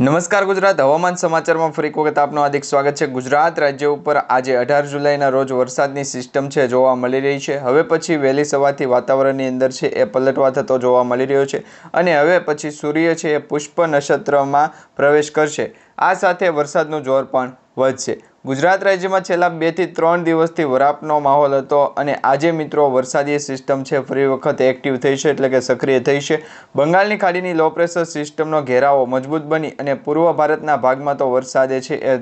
નમસ્કાર ગુજરાત. હવામાન સમાચારમાં ફરી વખત આપનું હાર્દિક સ્વાગત છે. ગુજરાત રાજ્ય ઉપર આજે અઢાર જુલાઈના રોજ વરસાદની સિસ્ટમ છે જોવા મળી રહી છે. હવે પછી વહેલી સવારથી વાતાવરણની અંદર છે એ પલટવા થતો જોવા મળી રહ્યો છે અને હવે પછી સૂર્ય છે એ પુષ્પ નક્ષત્રમાં પ્રવેશ કરશે. આ સાથે વરસાદનું જોર પણ વધશે. ગુજરાત રાજ્યમાં છેલ્લા બેથી ત્રણ દિવસથી વરાપનો માહોલ હતો અને આજે મિત્રો વરસાદી સિસ્ટમ છે, ફરી વખત એક્ટિવ થઈ છે એટલે કે સક્રિય થઈ છે. બંગાળની ખાડીની લો પ્રેશર સિસ્ટમનો ઘેરાવો મજબૂત બની અને પૂર્વ ભારતના ભાગમાં તો વરસાદે છે એ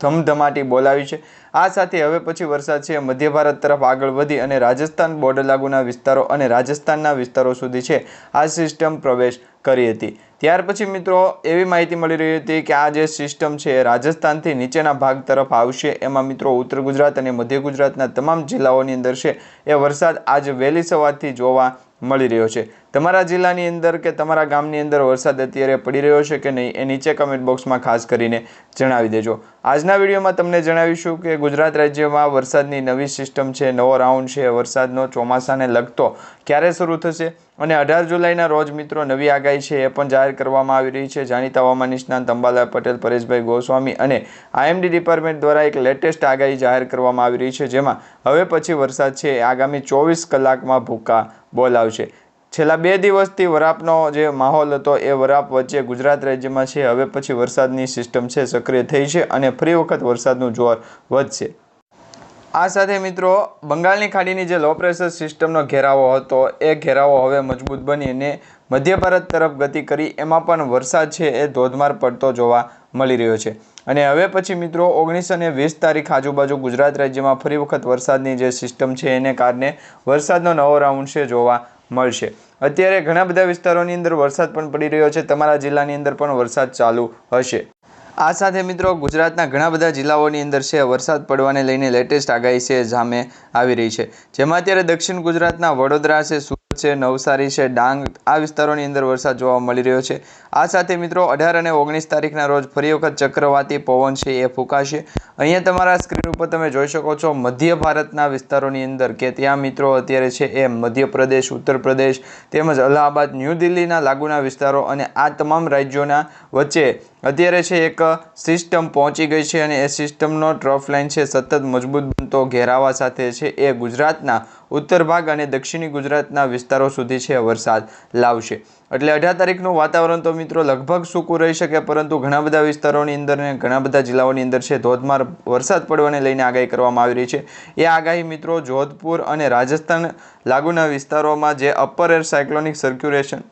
ધમધમાટી બોલાવી છે. આ સાથે હવે પછી વરસાદ છે. મધ્ય ભારત તરફ આગળ વધી અને રાજસ્થાન બોર્ડર લાગુના વિસ્તારો અને રાજસ્થાનના વિસ્તારો સુધી છે. આ સિસ્ટમ પ્રવેશ કરી હતી. ત્યાર પછી મિત્રો એવી માહિતી મળી રહી હતી કે આ જે સિસ્ટમ છે રાજસ્થાનથી નીચેના ભાગ તરફ આવશે. એમાં મિત્રો ઉત્તર ગુજરાત અને મધ્ય ગુજરાતના તમામ જિલ્લાઓની અંદર છે. એ વરસાદ આજ વહેલી સવારથી જોવા મળી રહ્યો છે. તમારા જિલ્લાની અંદર કે તમારા ગામની અંદર વરસાદ અત્યારે પડી રહ્યો છે કે નહીં એ નીચે કમેન્ટ બોક્સમાં ખાસ કરીને જણાવી દેજો. આજના વિડીયોમાં તમને જણાવીશું કે ગુજરાત રાજ્યમાં વરસાદની નવી સિસ્ટમ છે, નવો રાઉન્ડ છે, વરસાદનો ચોમાસાને લગતો ક્યારે શરૂ થશે? અને અઢાર જુલાઈના રોજ મિત્રો નવી આગાહી છે, એ પણ જાહેર કરવામાં આવી રહી છે. જાણીતા હવામાન નિષ્ણાંત અંબાલાલ પટેલ, પરેશભાઈ ગોસ્વામી અને આઈએમડી ડિપાર્ટમેન્ટ દ્વારા એક લેટેસ્ટ આગાહી જાહેર કરવામાં આવી રહી છે, જેમાં હવે પછી વરસાદ છે આગામી ચોવીસ કલાકમાં ભૂકા બોલાવશે. છેલ્લા બે દિવસથી વરાપનો જે માહોલ હતો, એ વરાપ વચ્ચે ગુજરાત રાજ્યમાં છે, હવે પછી વરસાદની સિસ્ટમ છે, સક્રિય થઈ છે અને ફરી વખત વરસાદનું જોર વધશે. આ સાથે મિત્રો, બંગાળની ખાડીની જે લો પ્રેશર સિસ્ટમનો ઘેરાવો હતો, એ ઘેરાવો હવે મજબૂત બની અને મધ્ય ભારત તરફ ગતિ કરી, એમાં પણ વરસાદ છે એ ધોધમાર પડતો જોવા મળી રહ્યો છે. અને હવે પછી મિત્રો, ઓગણીસ અને વીસ તારીખ આજુબાજુ ગુજરાત રાજ્યમાં ફરી વખત વરસાદની જે સિસ્ટમ છે, એને કારણે વરસાદનો નવો રાઉન્ડ છે જોવા મળશે. અત્યારે ઘણા બધા વિસ્તારોની અંદર વરસાદ પણ પડી રહ્યો છે, તમારા જિલ્લાની અંદર પણ વરસાદ ચાલુ હશે. આ સાથે મિત્રો ગુજરાતના ઘણા બધા જિલ્લાઓની અંદર છે, વરસાદ પડવાને લઈને લેટેસ્ટ આગાહી છે સામે આવી રહી છે. જેમાં અત્યારે દક્ષિણ ગુજરાતના વડોદરા છે છે, નવસારી છે, ડાંગ. આ વિસ્તારોની અંદર વરસાદ જોવા મળી રહ્યો છે. આ સાથે મિત્રો, અઢાર અને ઓગણીસ તારીખના રોજ ફરી વખત ચક્રવાતી પવન છે, એ ફૂંકાશે. અહીંયા તમારા સ્ક્રીન ઉપર તમે જોઈ શકો છો, મધ્ય ભારતના વિસ્તારોની અંદર કે ત્યાં મિત્રો અત્યારે છે, એ મધ્યપ્રદેશ ઉત્તર પ્રદેશ તેમજ અલ્હાબાદ, ન્યૂ દિલ્હીના લાગુના વિસ્તારો અને આ તમામ રાજ્યોના વચ્ચે અત્યારે છે, એક સિસ્ટમ પહોંચી ગઈ છે અને એ સિસ્ટમનો ટ્રફ લાઇન છે, સતત મજબૂત બનતો ઘેરાવા સાથે છે, એ ગુજરાતના ઉત્તર ભાગ અને દક્ષિણી ગુજરાતના વિસ્તારો સુધી છે વરસાદ લાવશે. એટલે અઢાર તારીખનું વાતાવરણ તો મિત્રો લગભગ સૂકું રહી શકે, પરંતુ ઘણા બધા વિસ્તારોની અંદર અને ઘણા બધા જિલ્લાઓની અંદર છે ધોધમાર વરસાદ પડવાને લઈને આગાહી કરવામાં આવી રહી છે. એ આગાહી મિત્રો જોધપુર અને રાજસ્થાન લાગુના વિસ્તારોમાં જે અપર એર સાયક્લોનિક સર્ક્યુલેશન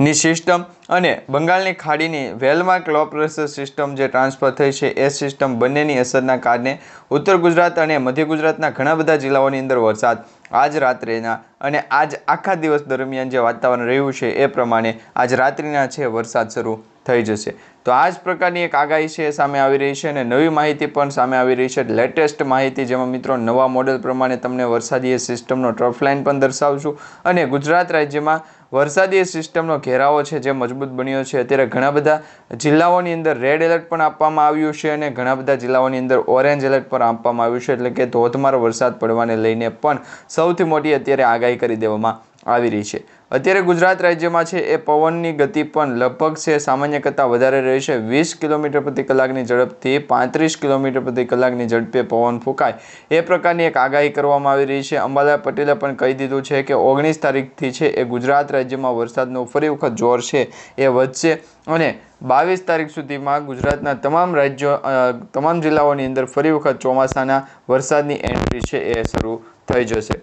ની સિસ્ટમ અને બંગાળની ખાડીની well marked low pressure system જે ટ્રાન્સફર થઈ છે, એ સિસ્ટમ બંનેની અસરના કારણે ઉત્તર ગુજરાત અને મધ્ય ગુજરાતના ઘણા બધા જિલ્લાઓની અંદર વરસાદ આજ રાત્રેના અને આજ આખા દિવસ દરમિયાન જે વાતાવરણ રહ્યું છે, એ પ્રમાણે આજ રાત્રિના છે વરસાદ શરૂ થઈ જશે. તો આ જ પ્રકારની એક આગાહી છે સામે આવી રહી છે અને નવી માહિતી પણ સામે આવી રહી છે. લેટેસ્ટ માહિતી જેમાં મિત્રો નવા મોડેલ પ્રમાણે તમને વરસાદી સિસ્ટમનો ટ્રફ લાઇન પણ દર્શાવશું અને ગુજરાત રાજ્યમાં વરસાદી સિસ્ટમનો ઘેરાવો છે, જે મજબૂત બન્યો છે. અત્યારે ઘણા બધા જિલ્લાઓની અંદર રેડ એલર્ટ પણ આપવામાં આવ્યું છે અને ઘણા બધા જિલ્લાઓની અંદર ઓરેન્જ એલર્ટ પણ આપવામાં આવ્યું છે. એટલે કે ધોધમાર વરસાદ પડવાને લઈને પણ સૌથી મોટી અત્યારે આગાહી કરી દેવામાં આવી રહી છે. અત્યારે ગુજરાત રાજ્યમાં છે, એ પવનની ગતિ પણ લગભગ છે, સામાન્ય કરતાં વધારે રહી છે. વીસ કિલોમીટર પ્રતિ કલાકની ઝડપથી પાંત્રીસ કિલોમીટર પ્રતિ કલાકની ઝડપે પવન ફૂંકાય. એ પ્રકારની એક આગાહી કરવામાં આવી રહી છે. અંબાલાલ પટેલે પણ કહી દીધું છે કે ઓગણીસ તારીખથી છે, એ ગુજરાત રાજ્યમાં વરસાદનું ફરી વખત જોર છે, એ વધશે. અને બાવીસ તારીખ સુધીમાં ગુજરાતના તમામ રાજ્યો તમામ જિલ્લાઓની અંદર ફરી વખત ચોમાસાના વરસાદની એન્ટ્રી છે, એ શરૂ થઈ જશે.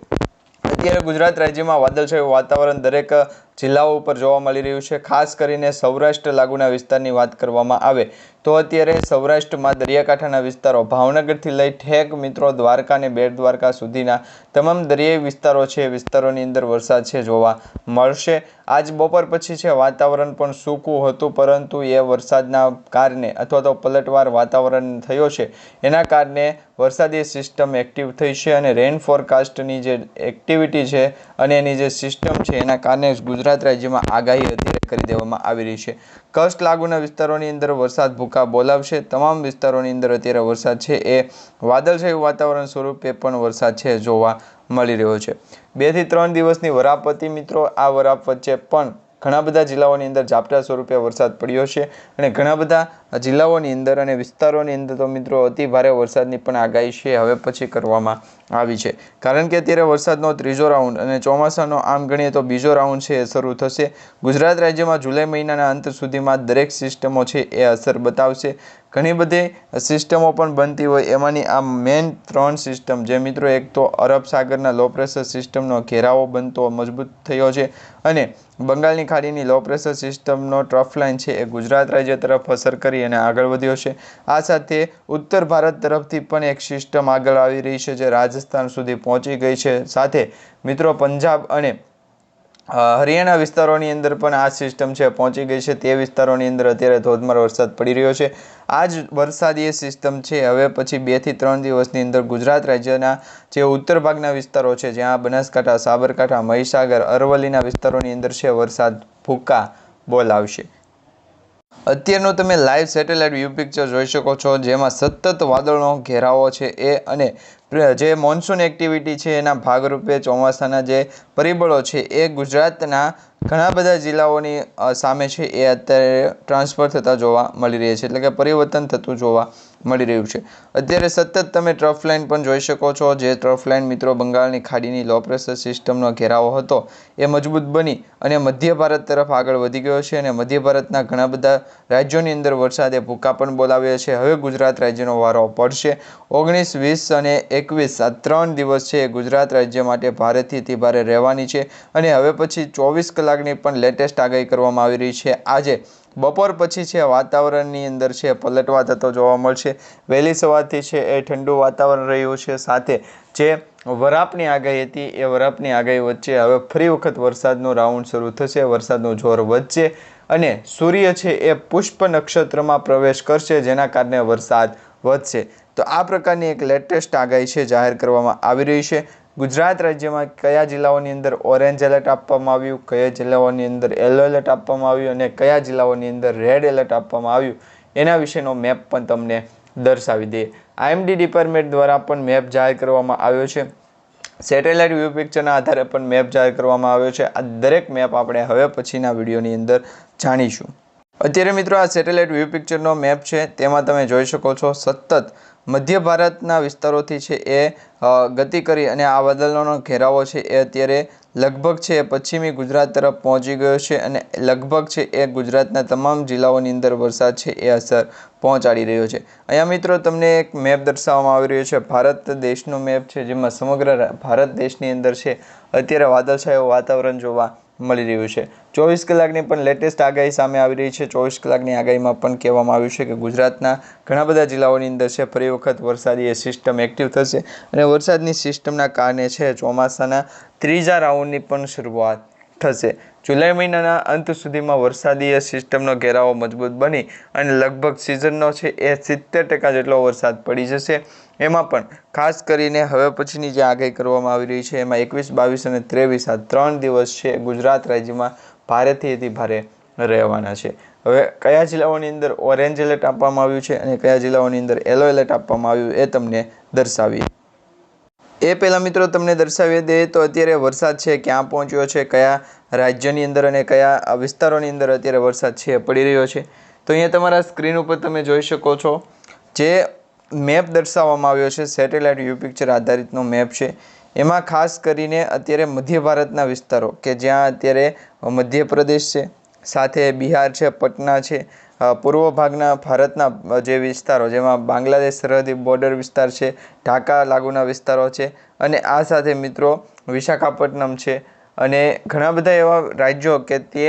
અત્યારે ગુજરાત રાજ્યમાં વાદળછાયું વાતાવરણ દરેક જિલ્લાઓ ઉપર જોવા મળી રહ્યું છે. ખાસ કરીને સૌરાષ્ટ્ર લાગુના વિસ્તારની વાત કરવામાં આવે તો અત્યારે સૌરાષ્ટ્રમાં દરિયાકાંઠાના વિસ્તારો ભાવનગરથી લઈ ઠેક, મિત્રો, દ્વારકા અને બેટ દ્વારકા સુધીના તમામ દરિયાઈ વિસ્તારો છે. એ વિસ્તારોની અંદર વરસાદ છે જોવા મળશે. આજ બપોર પછી છે વાતાવરણ પણ સૂકું હતું પરંતુ એ વરસાદના કારણે અથવા તો પલટવાર વાતાવરણ થયો છે. એના કારણે વરસાદી સિસ્ટમ એક્ટિવ થઈ છે અને રેન ફોરકાસ્ટની જે એક્ટિવિટી છે અને એની જે સિસ્ટમ છે એના કારણે ગુજરાત રાજ્યમાં આગાહી અત્યારે કરી દેવામાં આવી રહી છે. કચ્છ લાગુના વિસ્તારોની અંદર વરસાદ ભૂકા બોલાવશે. તમામ વિસ્તારોની અંદર અત્યારે વરસાદ છે. એ વાદળછાયું વાતાવરણ સ્વરૂપે પણ વરસાદ છે જોવા મળી રહ્યો છે. બેથી ત્રણ દિવસની વરાપતિ મિત્રો, આ વરાપ વચ્ચે પણ ઘણા બધા જિલ્લાઓની અંદર ઝાપટા સ્વરૂપે વરસાદ પડ્યો છે અને ઘણા બધા જિલ્લાઓની અંદર અને વિસ્તારોની અંદર તો મિત્રો અતિ ભારે વરસાદની પણ આગાહી છે, હવે પછી કરવામાં આવી છે. કારણ કે અત્યારે વરસાદનો ત્રીજો રાઉન્ડ અને ચોમાસાનો આમ ગણીએ તો બીજો રાઉન્ડ છે, એ શરૂ થશે. ગુજરાત રાજ્યમાં જુલાઈ મહિનાના અંત સુધીમાં દરેક સિસ્ટમો છે, એ અસર બતાવશે. ઘણી બધી સિસ્ટમો પણ બનતી હોય, એમાંની આ મેઇન ત્રણ સિસ્ટમ જે મિત્રો એક તો અરબ સાગરના લો પ્રેશર સિસ્ટમનો ઘેરાવો બનતો મજબૂત થયો છે. અને બંગાળની ખાડીની લો પ્રેશર સિસ્ટમનો ટ્રફ લાઇન છે, એ ગુજરાત રાજ્ય તરફ અસર કરી અને આગળ વધ્યો છે. આ સાથે ઉત્તર ભારત તરફથી પણ એક સિસ્ટમ આગળ આવી રહી છે જે રાજસ્થાન સુધી પહોંચી ગઈ છે. સાથે મિત્રો પંજાબ અને હરિયાણા વિસ્તારોની અંદર પણ આ સિસ્ટમ છે પહોંચી ગઈ છે. તે વિસ્તારોની અંદર અત્યારે ધોધમાર વરસાદ પડી રહ્યો છે. આ જ વરસાદી સિસ્ટમ છે. હવે પછી બેથી ત્રણ દિવસની અંદર ગુજરાત રાજ્યના જે ઉત્તર ભાગના વિસ્તારો છે, જ્યાં બનાસકાંઠા, સાબરકાંઠા, મહીસાગર, અરવલ્લીના વિસ્તારોની અંદર છે વરસાદ ભૂકા બોલાવશે અત્યારનો તમે લાઈવ સેટેલાઇટ વ્યૂ પિક્ચર જોઈ શકો છો, જેમાં સતત વાદળનો ઘેરાવો છે, એ અને જે મોન્સૂન એક્ટિવિટી છે, એના ભાગરૂપે ચોમાસાના જે પરિબળો છે, એ ગુજરાતના ઘણા બધા જિલ્લાઓની સામે છે. એ અત્યારે ટ્રાન્સફર થતાં જોવા મળી રહ્યા છે. એટલે કે પરિવર્તન થતું જોવા મળી રહ્યું છે. અત્યારે સતત તમે ટ્રફ લાઇન પણ જોઈ શકો છો. જે ટ્રફ લાઇન મિત્રો બંગાળની ખાડીની લો પ્રેશર સિસ્ટમનો ઘેરાવો હતો, એ મજબૂત બની અને મધ્ય ભારત તરફ આગળ વધી ગયો છે અને મધ્ય ભારતના ઘણા બધા રાજ્યોની અંદર વરસાદે ભૂકા પણ બોલાવ્યા છે. હવે ગુજરાત રાજ્યનો વારો પડશે. ઓગણીસ, વીસ અને એકવીસ આ ત્રણ દિવસ છે ગુજરાત રાજ્ય માટે ભારેથી અતિ ભારે રહેવાની છે અને હવે પછી ચોવીસ કલાકની પણ લેટેસ્ટ આગાહી કરવામાં આવી રહી છે. આજે બપોર પછી છે વાતાવરણની અંદર છે પલટવા થતો જોવા મળશે. વહેલી સવારથી છે એ ઠંડુ વાતાવરણ રહ્યું છે. સાથે જે વરાપની આગાહી હતી એ વરાપની આગાહી વચ્ચે હવે ફરી વખત વરસાદનો રાઉન્ડ શરૂ થશે, વરસાદનું જોર વધશે અને સૂર્ય છે એ પુષ્પ નક્ષત્રમાં પ્રવેશ કરશે, જેના કારણે વરસાદ વધશે. તો આ પ્રકારની એક લેટેસ્ટ આગાહી છે, જાહેર કરવામાં આવી રહી છે. ગુજરાત રાજ્યમાં કયા જિલ્લાઓની અંદર ઓરેન્જ એલર્ટ આપવામાં આવ્યું, કયા જિલ્લાઓની અંદર યલો એલર્ટ આપવામાં આવ્યું અને કયા જિલ્લાઓની અંદર રેડ એલર્ટ આપવામાં આવ્યું, એના વિશેનો મેપ પણ તમને દર્શાવી દઈએ આઈએમડી ડિપાર્ટમેન્ટ દ્વારા પણ મેપ જાહેર કરવામાં આવ્યો છે. સેટેલાઇટ વ્યૂ પિક્ચરના આધારે પણ મેપ જાહેર કરવામાં આવ્યો છે. આ દરેક મેપ આપણે હવે પછીના વિડીયોની અંદર જાણીશું. અત્યારે મિત્રો આ સેટેલાઇટ વ્યૂ પિક્ચરનો મેપ છે. તેમાં તમે જોઈ શકો છો સતત મધ્ય ભારતના વિસ્તારોથી છે એ ગતિ કરી અને આ વાદળોનો ઘેરાવો છે એ અત્યારે લગભગ છે એ પશ્ચિમી ગુજરાત તરફ પહોંચી ગયો છે અને લગભગ છે એ ગુજરાતના તમામ જિલ્લાઓની અંદર વરસાદ છે એ અસર પહોંચાડી રહ્યો છે. અહીંયા મિત્રો તમને એક મેપ દર્શાવવામાં આવી રહ્યો છે. ભારત દેશનો મેપ છે જેમાં સમગ્ર ભારત દેશની અંદર છે અત્યારે વાદળછાયું વાતાવરણ જોવા મળી રહ્યું છે. ચોવીસ કલાકની પણ લેટેસ્ટ આગાહી સામે આવી રહી છે. ચોવીસ કલાકની આગાહીમાં પણ કહેવામાં આવ્યું છે કે ગુજરાતના ઘણા બધા જિલ્લાઓની અંદર છે, ફરી વખત વરસાદી એ સિસ્ટમ એક્ટિવ થશે અને વરસાદની સિસ્ટમના કારણે છે, ચોમાસાના ત્રીજા રાઉન્ડની પણ શરૂઆત થશે. જુલાઈ મહિનાના અંત સુધીમાં વરસાદી સિસ્ટમનો ઘેરાવો મજબૂત બની અને લગભગ સિઝનનો છે એ સિત્તેર ટકા જેટલો વરસાદ પડી જશે. એમાં પણ ખાસ કરીને હવે પછીની જે આગાહી કરવામાં આવી રહી છે, એમાં એકવીસ, બાવીસ અને ત્રેવીસ આ ત્રણ દિવસ છે ગુજરાત રાજ્યમાં ભારેથી અતિ ભારે રહેવાના છે. હવે કયા જિલ્લાઓની અંદર ઓરેન્જ એલર્ટ આપવામાં આવ્યું છે અને કયા જિલ્લાઓની અંદર યલો એલર્ટ આપવામાં આવ્યું એ તમને દર્શાવીએ. એ પહેલાં મિત્રો તમને દર્શાવી દઈએ તો અત્યારે વરસાદ છે, ક્યાં પહોંચ્યો છે, કયા રાજ્યની અંદર અને કયા વિસ્તારોની અંદર અત્યારે વરસાદ છે, પડી રહ્યો છે. તો અહીંયા તમારા સ્ક્રીન ઉપર તમે જોઈ શકો છો જે મેપ દર્શાવવામાં આવ્યો છે. સેટેલાઇટ વ્યૂ પિક્ચર આધારિતનો મેપ છે. એમાં ખાસ કરીને અત્યારે મધ્ય ભારતના વિસ્તારો, કે જ્યાં અત્યારે મધ્યપ્રદેશ છે, સાથે બિહાર છે, પટના છે પૂર્વ ભાગના ભારતના જે વિસ્તારો, જેમાં બાંગ્લાદેશ સરહદી બોર્ડર વિસ્તાર છે, ઢાકા લાગુના વિસ્તારો છે, અને આ સાથે મિત્રો વિશાખાપટ્ટનમ છે. અને ઘણા બધા એવા રાજ્યો કે તે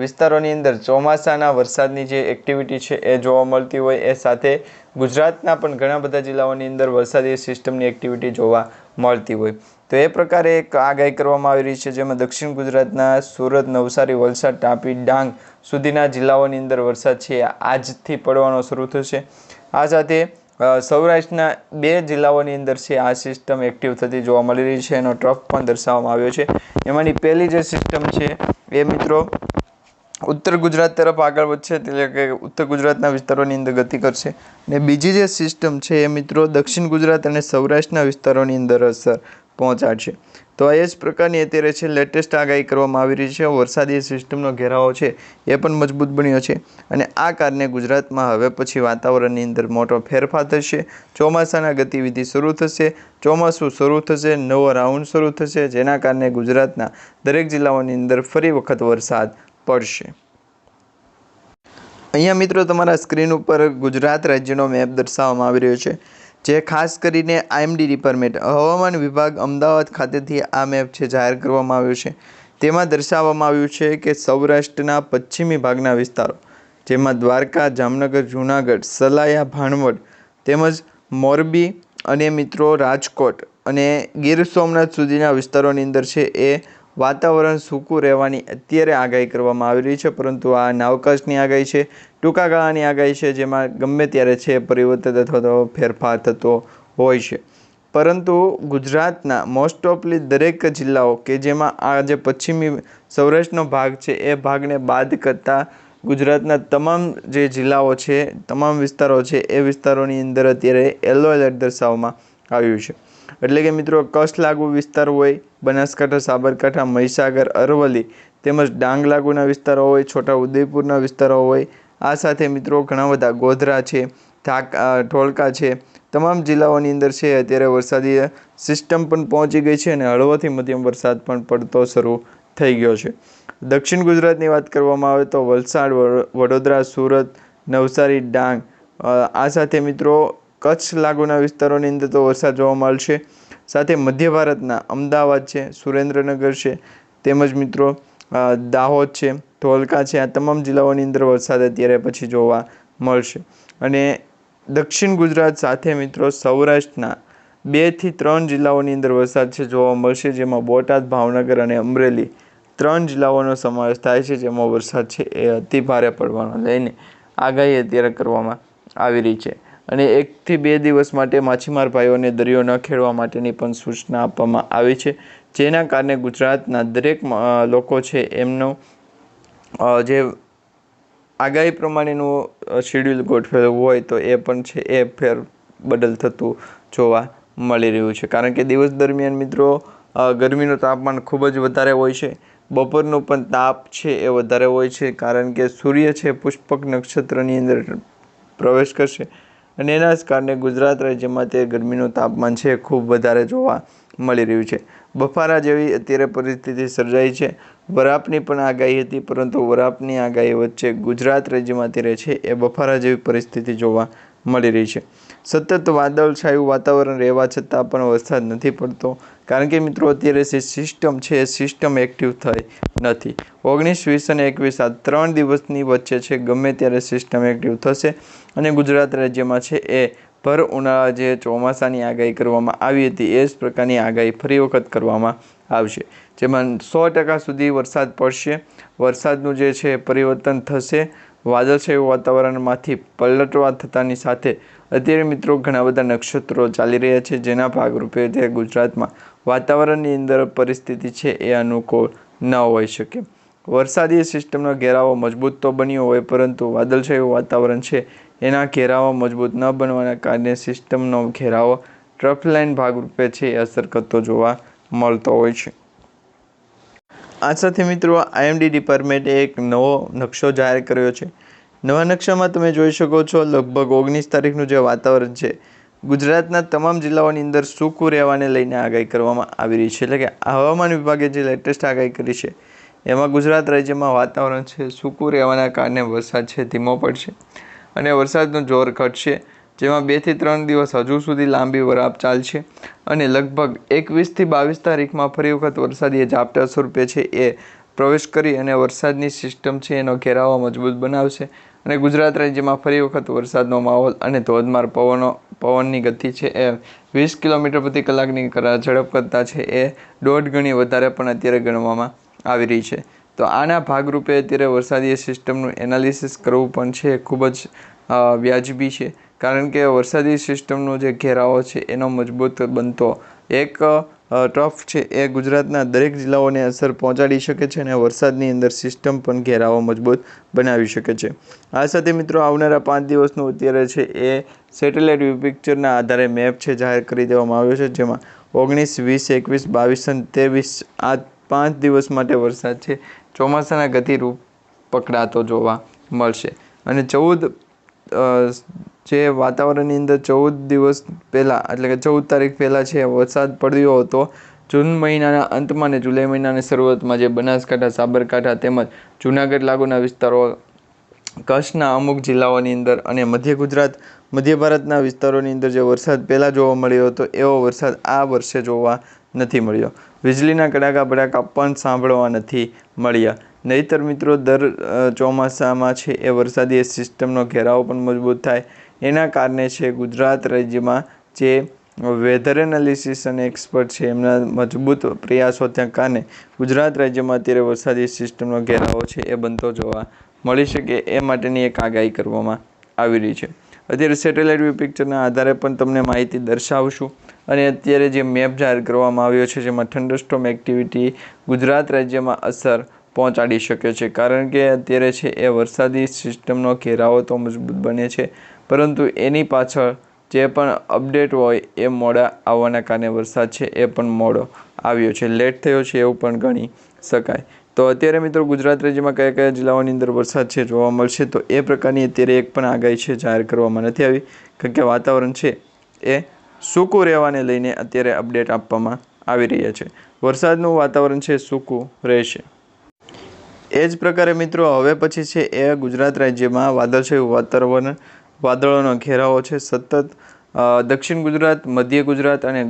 વિસ્તારોની અંદર ચોમાસાના વરસાદની જે એક્ટિવિટી છે એ જોવા મળતી હોય એ સાથે ગુજરાતના પણ ઘણા બધા જિલ્લાઓની અંદર વરસાદી સિસ્ટમની એક્ટિવિટી જોવા મળતી હોય. તો એ પ્રકારે એક આગાહી કરવામાં આવી રહી છે, જેમાં દક્ષિણ ગુજરાતના સુરત, નવસારી, વલસાડ, તાપી, ડાંગ સુધીના જિલ્લાઓની અંદર વરસાદ છે આજથી પડવાનો શરૂ થશે. આ સાથે સૌરાષ્ટ્રના બે જિલ્લાઓની અંદર છે આ સિસ્ટમ એક્ટિવ થતી જોવા મળી રહી છે, એનો ટ્રફ પણ દર્શાવવામાં આવ્યો છે. એમાંની પહેલી જે સિસ્ટમ છે એ મિત્રો ઉત્તર ગુજરાત તરફ આગળ વધશે એટલે કે ઉત્તર ગુજરાતના વિસ્તારોની અંદર ગતિ કરશે. અને બીજી જે સિસ્ટમ છે એ મિત્રો દક્ષિણ ગુજરાત અને સૌરાષ્ટ્રના વિસ્તારોની અંદર અસર પહોંચાડશે. તો એ જ પ્રકારની અત્યારે છે લેટેસ્ટ આગાહી કરવામાં આવી રહી છે. વરસાદી સિસ્ટમનો ઘેરાવો છે, એ પણ મજબૂત બન્યો છે અને આ કારણે ગુજરાતમાં હવે પછી વાતાવરણની અંદર મોટો ફેરફાર થશે. ચોમાસાના ગતિવિધિ શરૂ થશે, ચોમાસું શરૂ થશે, નવો રાઉન્ડ શરૂ થશે, જેના કારણે ગુજરાતના દરેક જિલ્લાઓની અંદર ફરી વખત વરસાદ પડશે. અહીંયા મિત્રો તમારા સ્ક્રીન ઉપર ગુજરાત રાજ્યનો મેપ દર્શાવવામાં આવી રહ્યો છે, જે ખાસ કરીને આઈએમડી ડિપાર્ટમેન્ટ હવામાન વિભાગ અમદાવાદ ખાતેથી આ મેપ છે જાહેર કરવામાં આવ્યો છે. તેમાં દર્શાવવામાં આવ્યું છે કે સૌરાષ્ટ્રના પશ્ચિમી ભાગના વિસ્તારો, જેમાં દ્વારકા, જામનગર, જૂનાગઢ, સલાયા, ભાણવડ તેમજ મોરબી અને મિત્રો રાજકોટ અને ગીર સોમનાથ સુધીના વિસ્તારોની અંદર છે એ વાતાવરણ સૂકું રહેવાની અત્યારે આગાહી કરવામાં આવી રહી છે, પરંતુ આ નાવકાશની આગાહી છે ટૂંકા ગાળાની આગાહી છે, જેમાં ગમે ત્યારે છે પરિવર્તન અથવા તો ફેરફાર થતો હોય છે. પરંતુ ગુજરાતના મોસ્ટ ઓફલી દરેક જિલ્લાઓ કે જેમાં આ જે પશ્ચિમી સૌરાષ્ટ્રનો ભાગ છે, એ ભાગને બાદ કરતાં ગુજરાતના તમામ જે જિલ્લાઓ છે, તમામ વિસ્તારો છે, એ વિસ્તારોની અંદર અત્યારે યલો એલર્ટ દર્શાવવામાં આવ્યું છે. એટલે કે મિત્રો, કચ્છ લાગુ વિસ્તાર હોય, બનાસકાંઠા, સાબરકાંઠા, મહીસાગર, અરવલ્લી તેમજ ડાંગ લાગુના વિસ્તારો હોય છોટા ઉદયપુરના વિસ્તારો હોય, આ સાથે મિત્રો ઘણા બધા ગોધરા છે ઢાક ઢોલકા છે, તમામ જિલ્લાઓની અંદર છે. અત્યારે વરસાદી સિસ્ટમ પણ પહોંચી ગઈ છે અને હળવોથી મધ્યમ વરસાદ પણ પડતો શરૂ થઈ ગયો છે. દક્ષિણ ગુજરાતની વાત કરવામાં આવે તો વલસાડ વડોદરા, સુરત, નવસારી, ડાંગ આ સાથે મિત્રો કચ્છ લાગુના વિસ્તારોની અંદર તો વરસાદ જોવા મળશે સાથે મધ્ય ભારતના અમદાવાદ છે, સુરેન્દ્રનગર છે, તેમજ મિત્રો દાહોદ છે, ધોલકા છે, આ તમામ જિલ્લાઓની અંદર વરસાદ અત્યારે પછી જોવા મળશે. અને દક્ષિણ ગુજરાત સાથે મિત્રો સૌરાષ્ટ્રના બેથી ત્રણ જિલ્લાઓની અંદર વરસાદ છે જોવા મળશે, જેમાં બોટાદ, ભાવનગર અને અમરેલી ત્રણ જિલ્લાઓનો સમાવેશ થાય છે, જેમાં વરસાદ છે એ અતિ ભારે પડવાનો લઈને આગાહી અત્યારે કરવામાં આવી રહી છે. અને એકથી બે દિવસ માટે માછીમાર ભાઈઓને દરિયો ન ખેડવા માટેની પણ સૂચના આપવામાં આવી છે. જેના કારણે ગુજરાતના દરેક લોકો છે એમનો જે આગાહી પ્રમાણેનું શેડ્યુલ ગોઠવેલું હોય તો એ પણ છે એ ફેર બદલ થતું જોવા મળી રહ્યું છે. કારણ કે દિવસ દરમિયાન મિત્રો ગરમીનું તાપમાન ખૂબ જ વધારે હોય છે. બપોરનું પણ તાપ છે એ વધારે હોય છે કારણ કે સૂર્ય છે પુષ્પક નક્ષત્રની અંદર પ્રવેશ કરશે. અને એના જ કારણે ગુજરાત રાજ્યમાં તે ગરમીનું તાપમાન છે ખૂબ વધારે જોવા મળી રહ્યું છે. બફારા જેવી અત્યારે પરિસ્થિતિ સર્જાઈ છે. વરાપની પણ આગાહી હતી, પરંતુ વરાપની આગાહી વચ્ચે ગુજરાત રાજ્યમાં અત્યારે છે એ બફારા જેવી પરિસ્થિતિ જોવા મળી રહી છે. સતત વાદળછાયું વાતાવરણ રહેવા છતાં પણ વરસાદ નથી પડતો. કારણ કે મિત્રો, અત્યારે જે સિસ્ટમ છે, એ સિસ્ટમ એક્ટિવ થઈ નથી. ઓગણીસ, વીસ અને એકવીસ આ ત્રણ દિવસની વચ્ચે છે, ગમે ત્યારે સિસ્ટમ એક્ટિવ થશે. અને ગુજરાત રાજ્યમાં છે, એ ભર ઉનાળા જે ચોમાસાની આગાહી કરવામાં આવી હતી, એ જ પ્રકારની આગાહી ફરી વખત કરવામાં આવશે. જેમાં સો ટકા સુધી વરસાદ પડશે. વરસાદનું જે છે પરિવર્તન થશે. વાદળછાયું વાતાવરણમાંથી પલટવા થતાની સાથે અત્યારે મિત્રો ઘણા બધા નક્ષત્રો ચાલી રહ્યા છે, જેના ભાગરૂપે તે ગુજરાતમાં વાતાવરણની અંદર પરિસ્થિતિ છે એ અનુકૂળ ન હોઈ શકે. વરસાદી સિસ્ટમનો ઘેરાવો મજબૂત તો બન્યો હોય, પરંતુ વાદળછાયું વાતાવરણ છે એના ઘેરાવો મજબૂત ન બનવાના કારણે સિસ્ટમનો ઘેરાવો ટ્રફ લાઇન ભાગરૂપે છે એ અસર કરતો જોવા મળતો હોય છે. આ સાથે મિત્રો આઈએમડી ડિપાર્ટમેન્ટે એક નવો નકશો જાહેર કર્યો છે. નવા નકશામાં તમે જોઈ શકો છો, લગભગ ઓગણીસ તારીખનું જે વાતાવરણ છે, ગુજરાતના તમામ જિલ્લાઓની અંદર સૂકું રહેવાને લઈને આગાહી કરવામાં આવી રહી છે. એટલે કે હવામાન વિભાગે જે લેટેસ્ટ આગાહી કરી છે, એમાં ગુજરાત રાજ્યમાં વાતાવરણ છે, સૂકું રહેવાના કારણે વરસાદ છે, ધીમો પડશે અને વરસાદનું જોર ઘટશે, જેમાં બેથી ત્રણ દિવસ હજુ સુધી લાંબી વરાપ ચાલશે અને લગભગ એકવીસથી બાવીસ તારીખમાં ફરી વખત વરસાદી ઝાપટા સ્વરૂપે છે એ પ્રવેશ કરી અને વરસાદની સિસ્ટમ છે એનો ઘેરાવો મજબૂત બનાવશે. અને ગુજરાત રાજ્યમાં ફરી વખત વરસાદનો માહોલ અને ધોધમાર પવનો, પવનની ગતિ છે એ વીસ કિલોમીટર પ્રતિ કલાકની ઝડપ કરતાં છે એ દોઢ ગણી વધારે પણ અત્યારે ગણવામાં આવી રહી છે. તો આના ભાગરૂપે અત્યારે વરસાદી સિસ્ટમનું એનાલિસિસ કરવું પણ છે, ખૂબ જ વ્યાજબી છે. કારણ કે વરસાદી સિસ્ટમનો જે ઘેરાવો છે એનો મજબૂત બનતો એક ટ્રફ છે એ ગુજરાતના દરેક જિલ્લાઓને અસર પહોંચાડી શકે છે અને વરસાદની અંદર સિસ્ટમ પણ ઘેરાવો મજબૂત બનાવી શકે છે. આ સાથે મિત્રો આવનારા પાંચ દિવસનું અત્યારે છે એ સેટેલાઇટ વ્યૂ પિક્ચરના આધારે મેપ છે જાહેર કરી દેવામાં આવ્યો છે, જેમાં ઓગણીસ, વીસ, એકવીસ, બાવીસ અને ત્રેવીસ આ પાંચ દિવસ માટે વરસાદ છે ચોમાસાના ગતિરૂપ પકડાતો જોવા મળશે. અને ચૌદ જે વાતાવરણની અંદર ચૌદ દિવસ પહેલાં, એટલે કે ચૌદ તારીખ પહેલાં છે, વરસાદ પડ્યો હતો. જૂન મહિનાના અંતમાં અને જુલાઈ મહિનાની શરૂઆતમાં જે બનાસકાંઠા, સાબરકાંઠા તેમજ જૂનાગઢ લાગુના વિસ્તારો, કચ્છના અમુક જિલ્લાઓની અંદર અને મધ્ય ગુજરાત, મધ્ય ભારતના વિસ્તારોની અંદર જે વરસાદ પહેલાં જોવા મળ્યો હતો, એવો વરસાદ આ વર્ષે જોવા નથી મળ્યો. વીજળીના કડાકા ભડાકા પણ સાંભળવા નથી મળ્યા. નહીતર મિત્રો, દર ચોમાસામાં છે એ વરસાદી સિસ્ટમનો ઘેરાવો પણ મજબૂત થાય. એના કારણે છે ગુજરાત રાજ્યમાં જે વેધર એનાલિસિસ અને એક્સપર્ટ છે, એમના મજબૂત પ્રયાસો ત્યાં કારણે ગુજરાત રાજ્યમાં અત્યારે વરસાદી સિસ્ટમનો ઘેરાવો છે, એ બનતો જોવા મળી શકે એ માટેની એક આગાહી કરવામાં આવી રહી છે. અત્યારે સેટેલાઇટ વ્યૂ પિક્ચરના આધારે પણ તમને માહિતી દર્શાવશું અને અત્યારે જે મેપ જાહેર કરવામાં આવ્યો છે, જેમાં થંડરસ્ટોમ એક્ટિવિટી ગુજરાત રાજ્યમાં અસર પહોંચાડી શકે છે. કારણ કે અત્યારે છે એ વરસાદી સિસ્ટમનો ઘેરાવો તો મજબૂત બને છે. પરંતુ એની પાછળ જે પણ અપડેટ હોય એ મોડા આવવાના કારણે વરસાદ છે એ પણ મોડો આવ્યો છે. લેટ થયો છે એવું પણ ગણી શકાય. તો અત્યારે મિત્રો ગુજરાત રાજ્યમાં કયા કયા જિલ્લાઓની અંદર વરસાદ છે જોવા મળશે? તો એ પ્રકારની અત્યારે એક પણ આગાહી છે જાહેર કરવામાં નથી આવી. કારણ કે વાતાવરણ છે એ સૂકું રહેવાને લઈને અત્યારે અપડેટ આપવામાં આવી રહ્યા છે. વરસાદનું વાતાવરણ છે સૂકું રહેશે. એ જ પ્રકારે મિત્રો હવે પછી છે એ ગુજરાત રાજ્યમાં વાદળછાયું વાતાવરણ વાદળોનો ઘેરાવો છે. સતત દક્ષિણ ગુજરાત, મધ્ય ગુજરાત અને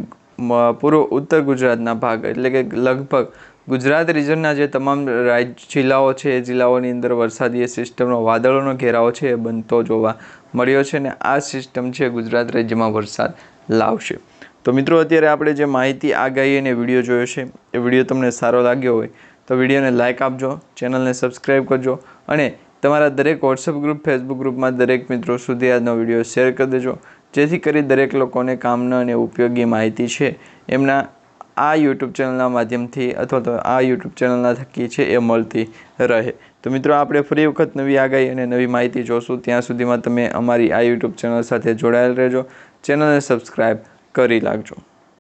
પૂર્વ ઉત્તર ગુજરાતના ભાગ, એટલે કે લગભગ ગુજરાત રિજનના જે તમામ રાજ, જિલ્લાઓ છે, એ જિલ્લાઓની અંદર વરસાદી સિસ્ટમનો વાદળોનો ઘેરાવો છે એ બનતો જોવા મળ્યો છે અને આ સિસ્ટમ છે ગુજરાત રાજ્યમાં વરસાદ લાવશે. તો મિત્રો, અત્યારે આપણે જે માહિતી આગાહી અને વીડિયો જોયો છે, એ વીડિયો તમને સારો લાગ્યો હોય તો વિડીયોને લાઇક આપજો, ચેનલને સબસ્ક્રાઈબ કરજો અને તમારા દરેક વોટ્સઅપ ગ્રુપ ફેસબુક ગ્રુપમાં દરેક મિત્રો સુધી આજનો વીડિયો શેર કરી દેજો. જેથી કરી દરેક લોકોને કામના અને ઉપયોગી માહિતી છે એમના આ યુટ્યુબ ચેનલના માધ્યમથી અથવા તો આ યુટ્યુબ ચેનલના થકી છે એ મળતી રહે. તો મિત્રો, આપણે ફરી વખત નવી આગાહી અને નવી માહિતી જોશું. ત્યાં સુધીમાં તમે અમારી આ યુટ્યુબ ચેનલ સાથે જોડાયેલ રહેજો. ચેનલને સબસ્ક્રાઈબ કરી લાગજો